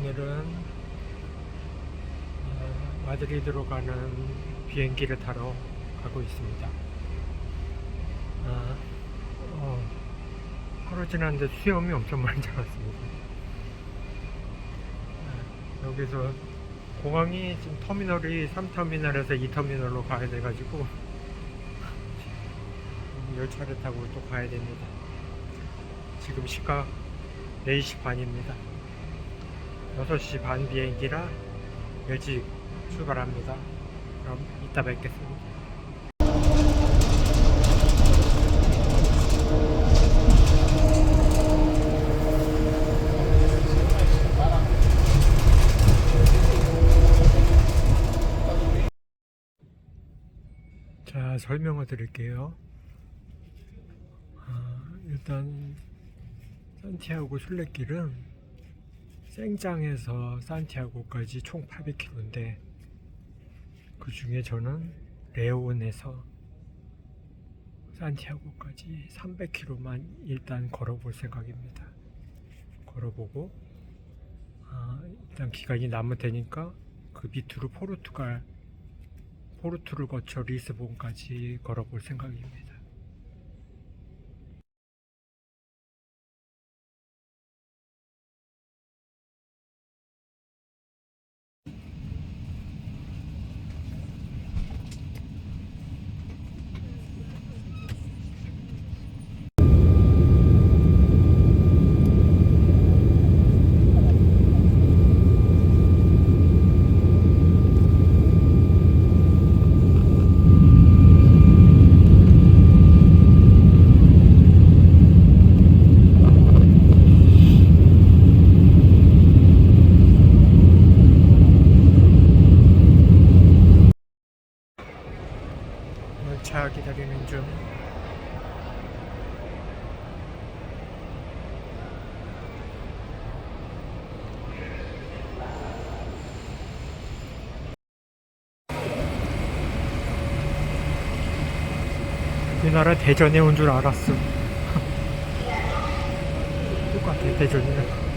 오늘은 어, 마드리드로 가는 비행기를 타러 가고 있습니다. 아, 어, 하루 지났는데 수염이 엄청 많이 자랐습니다. 아, 여기서 공항이 지금 터미널이 3터미널에서 2터미널로 가야 돼가지고 열차를 타고 또 가야 됩니다. 지금 시각 4시 반입니다. 6시 반 비행기라 일찍 출발합니다. 그럼 이따 뵙겠습니다. 자, 설명을 드릴게요. 아, 일단 산티아고 순례길은 생장에서 산티아고까지 총 800km인데 그 중에 저는 레온에서 산티아고까지 300km만 일단 걸어볼 생각입니다. 걸어보고 아, 일단 기간이 남을 테니까 그 밑으로 포르투갈 포르투를 거쳐 리스본까지 걸어볼 생각입니다. 열 차 기다리는 중. 우리나라 대전에 온 줄 알았어. 똑같아 대전이랑.